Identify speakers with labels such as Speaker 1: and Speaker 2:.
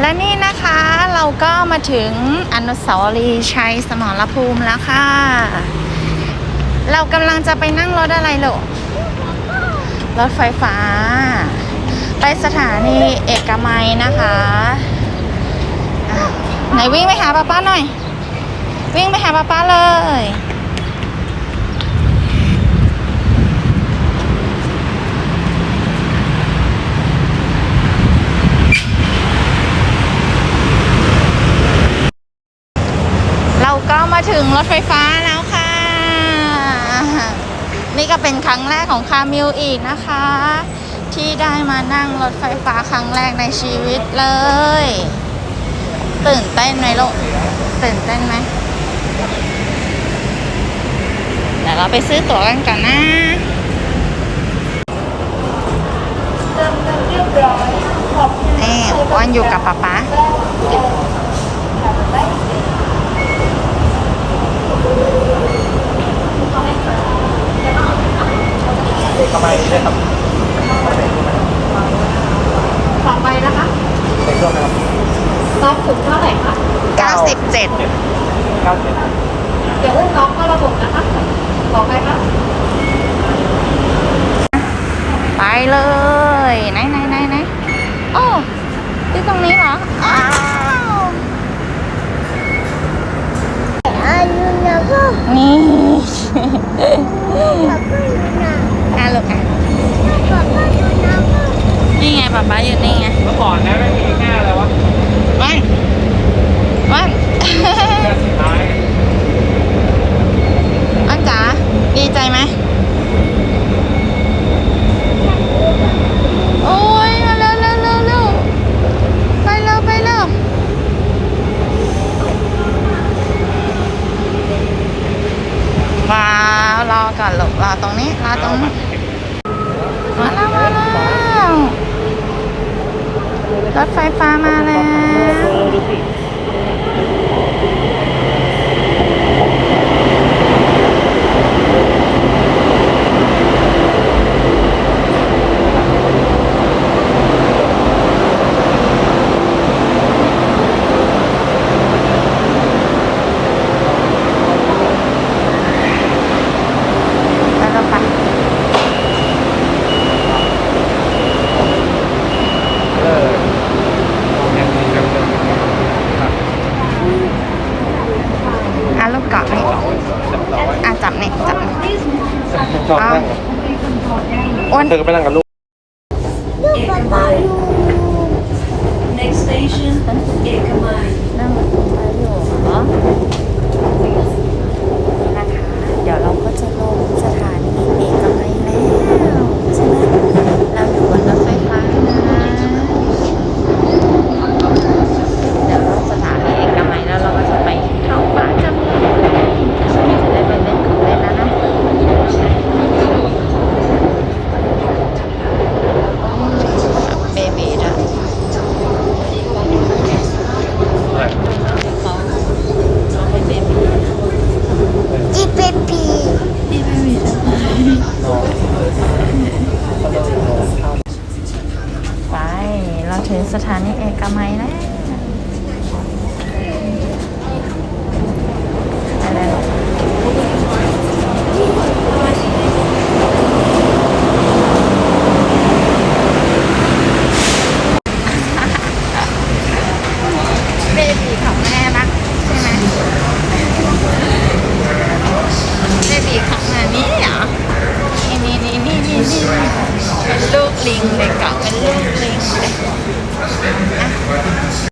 Speaker 1: และนี่นะคะเราก็มาถึงอนุสาวรีย์ชัยสมรภูมิแล้วค่ะ เรากำลังจะไปนั่งรถอะไรหรอรถไฟฟ้า ไปสถานีเอกมัยนะคะไหนวิ่งไปหาป้าป้าหน่อย วิ่งไปหาป้าป้าเลย เราก็มาถึงรถไฟฟ้าแล้วค่ะ นี่ก็เป็นครั้งแรกของคามิวอีกนะคะ ที่ได้มานั่งรถไฟฟ้าครั้งแรกในชีวิตเลย ตื่นเต้นไหมลูกตื่นเต้นไหมเดี๋ยวเราไปซื้อตั๋วกันก่อนนะนี่อ้อนอยู่กับป๊าป๊า
Speaker 2: ทำไมได้ครับ
Speaker 3: สองใบนะคะ
Speaker 2: เด็กร่วมนะครับ
Speaker 3: น้องถึงเท่าไหร่คะ
Speaker 1: 97
Speaker 2: เก้าเจ็ด
Speaker 3: เดี๋ยวอุ้มน้องเข้าระบบนะคะสองใบคะ
Speaker 1: ไปเลย ไหนไหนไหนไหนโอ้ที่ตรงนี้เหรอ อ้าว นี่อะลูกอะนี่ไงป๊าป๊าอยู่นี่ไง
Speaker 2: เมื่อก่อนนะไม่มีแง่อะไรวะ
Speaker 1: วันวัน
Speaker 2: แค่สีไม้
Speaker 1: อันจ๋าดีใจไหมโอ้ยมาเร็วเร็วเร็วเร็วไปเร็วไปเร็วว้าวรอ ก่อนลูกรอตรงนี้รอตรงนี้มาแล้วมาแล้วรถไฟฟ้ามาแล้ว ไปแล้วค่ะ
Speaker 2: เออยังมียังมีครับ
Speaker 1: อะลูกเกาะนี่
Speaker 2: จับต่อไว้
Speaker 1: อะจับนี่จับนี่
Speaker 2: ชอบนั่ง
Speaker 1: อ้วน
Speaker 2: เธอก็ไปนั่งกับลูก
Speaker 4: Next station, Ekamai.
Speaker 1: นั่งรถไฟฟ้าอยู่เหรอนะคะ เดี๋ยวเราก็จะลงสถานีเอกมัยแล้วใช่ไหมเราอยู่บนรถไฟฟ้านะเดี๋ยวลงสถานีเอกมัยแล้วเราก็จะไปท้องฟ้าจำลองจะได้ไปเล่นของเล่นแล้วนะเบบีด้วย
Speaker 5: อีเปปี
Speaker 1: ไป เราถึงสถานีเอกมัยแล้ว and you're